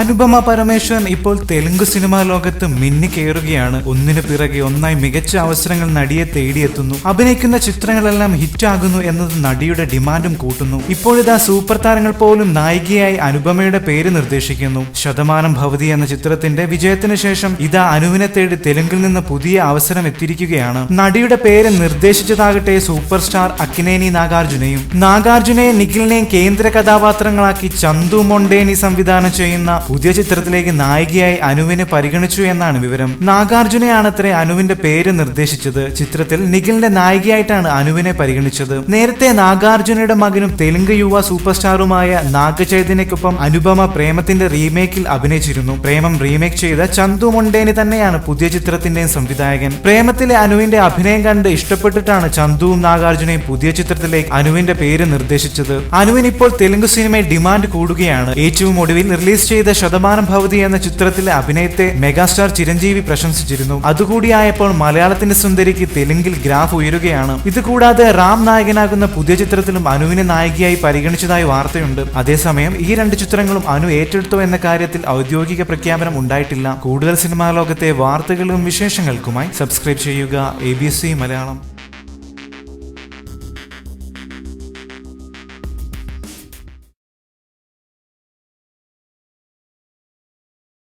അനുപമ പരമേശ്വരൻ ഇപ്പോൾ തെലുങ്ക് സിനിമാ ലോകത്ത് മിന്നി കയറുകയാണ്. ഒന്നിനു പിറകെ ഒന്നായി മികച്ച അവസരങ്ങൾ നടിയെ തേടിയെത്തുന്നു. അഭിനയിക്കുന്ന ചിത്രങ്ങളെല്ലാം ഹിറ്റാകുന്നു എന്നത് നടിയുടെ ഡിമാൻഡും കൂട്ടുന്നു. ഇപ്പോഴിതാ സൂപ്പർ താരങ്ങൾ പോലും നായികയായി അനുപമയുടെ പേര് നിർദ്ദേശിക്കുന്നു. ശതമാനം ഭവതി എന്ന ചിത്രത്തിന്റെ വിജയത്തിന് ശേഷം ഇതാ അനുവിനെ തേടി തെലുങ്കിൽ നിന്ന് പുതിയ അവസരം എത്തിയിരിക്കുകയാണ്. നടിയുടെ പേര് നിർദ്ദേശിച്ചതാകട്ടെ സൂപ്പർ സ്റ്റാർ അക്കിനേനി നാഗാർജുനയും. നാഗാർജുനയെ നിഖിലിനെയും കേന്ദ്ര കഥാപാത്രങ്ങളാക്കി ചന്തു മൊണ്ടേനി സംവിധാനം ചെയ്യുന്ന പുതിയ ചിത്രത്തിലേക്ക് നായികയായി അനുവിനെ പരിഗണിച്ചു എന്നാണ് വിവരം. നാഗാർജുനയാണത്രേ അനുവിന്റെ പേര് നിർദ്ദേശിച്ചത്. ചിത്രത്തിൽ നിഖിലിന്റെ നായികയായിട്ടാണ് അനുവിനെ പരിഗണിച്ചത്. നേരത്തെ നാഗാർജുനയുടെ മകനും തെലുങ്ക് യുവ സൂപ്പർ സ്റ്റാറുമായ നാഗചൈതന്യക്കൊപ്പം അനുപമ പ്രേമത്തിന്റെ റീമേക്കിൽ അഭിനയിച്ചിരുന്നു. പ്രേമം റീമേക്ക് ചെയ്ത ചന്തു മൊണ്ടേനി തന്നെയാണ് പുതിയ ചിത്രത്തിന്റെയും സംവിധായകൻ. പ്രേമത്തിലെ അനുവിന്റെ അഭിനയം കണ്ട് ഇഷ്ടപ്പെട്ടിട്ടാണ് ചന്തുവും നാഗാർജുനയും പുതിയ ചിത്രത്തിലേക്ക് അനുവിന്റെ പേര് നിർദ്ദേശിച്ചത്. അനുവിൻ ഇപ്പോൾ തെലുങ്ക് സിനിമയിൽ ഡിമാൻഡ് കൂടുകയാണ്. ഏറ്റവും ഒടുവിൽ റിലീസ് ചെയ്ത ശതമാനം ഭവതി എന്ന ചിത്രത്തിലെ അഭിനയത്തെ മെഗാസ്റ്റാർ ചിരഞ്ജീവി പ്രശംസിച്ചിരുന്നു. അതുകൂടിയായപ്പോൾ മലയാളത്തിന്റെ സുന്ദരിക്ക് തെലുങ്കിൽ ഗ്രാഫ് ഉയരുകയാണ്. ഇതുകൂടാതെ റാം നായകനാകുന്ന പുതിയ ചിത്രത്തിലും അനുവിനെ നായികയായി പരിഗണിച്ചതായി വാർത്തയുണ്ട്. അതേസമയം ഈ രണ്ട് ചിത്രങ്ങളും അനു ഏറ്റെടുത്തോ എന്ന കാര്യത്തിൽ ഔദ്യോഗിക പ്രഖ്യാപനം ഉണ്ടായിട്ടില്ല. കൂടുതൽ സിനിമാ ലോകത്തെ വാർത്തകളും വിശേഷങ്ങൾക്കുമായി സബ്സ്ക്രൈബ് ചെയ്യുക. എ മലയാളം.